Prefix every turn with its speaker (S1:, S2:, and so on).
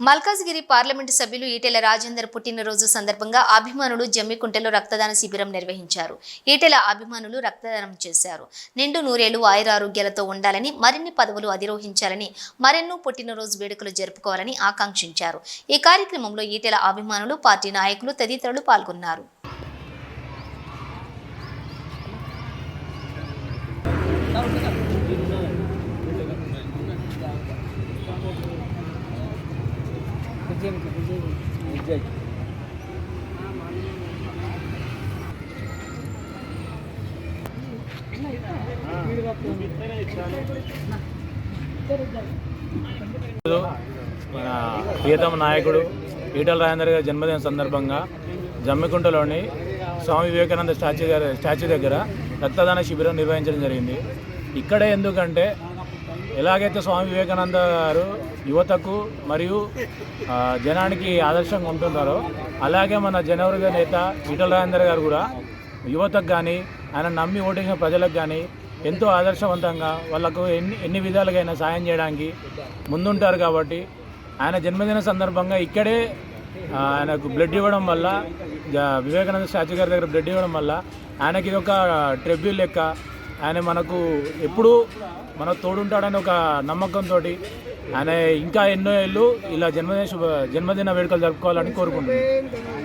S1: Malkajgiri parliament సభ్యులు ఈటెల రాజేందర్ పుట్టినరోజు సందర్భంగా అభిమానులు జమ్మికుంటలో రక్తదాన శిబిరం నిర్వహించారు. ఈటెల అభిమానులు రక్తదానం చేశారు. నిండు నూరేళ్ళు ఆయురారోగ్యాలతో ఉండాలని మరిన్ని పదవులు అధిరోహించాలని మరెన్నో పుట్టినరోజు వేడుకలు జరుపుకోవాలని ఆకాంక్షించారు. ఈ కార్యక్రమంలో ఈటెల అభిమానులు పార్టీ నాయకులు తదితరులు పాల్గొన్నారు.
S2: ఈరోజు మన ప్రియతమ నాయకుడు ఈటల రాజేందర్ గారి జన్మదిన సందర్భంగా జమ్మికుంటలోని స్వామి వివేకానంద స్టాచ్యూ గారి స్టాచ్యూ దగ్గర రక్తదాన శిబిరం నిర్వహించడం జరిగింది. ఇక్కడే ఎందుకంటే ఎలాగైతే స్వామి వివేకానంద గారు యువతకు మరియు జనానికి ఆదర్శంగా ఉంటున్నారో అలాగే మన జనవర్గ నేత ఈటల రాజేందర్ గారు కూడా యువతకు కానీ ఆయన నమ్మి ఓటేసిన ప్రజలకు కానీ ఎంతో ఆదర్శవంతంగా వాళ్ళకు ఎన్ని ఎన్ని విధాలుగైనా సాయం చేయడానికి ముందుంటారు కాబట్టి ఆయన జన్మదిన సందర్భంగా ఇక్కడే ఆయనకు బ్లడ్ ఇవ్వడం వల్ల వివేకానంద స్టాచ్యూ గారి దగ్గర బ్లడ్ ఇవ్వడం వల్ల ఆయనకి ఇది ఒక ట్రిబ్యూల్ లెక్క ఆయన మనకు ఎప్పుడూ మన తోడుంటాడని ఒక నమ్మకంతో ఆయన ఇంకా ఎన్నో ఏళ్ళు ఇలా జన్మదిన శుభ జన్మదిన వేడుకలు జరుపుకోవాలని కోరుకుంటున్నాను.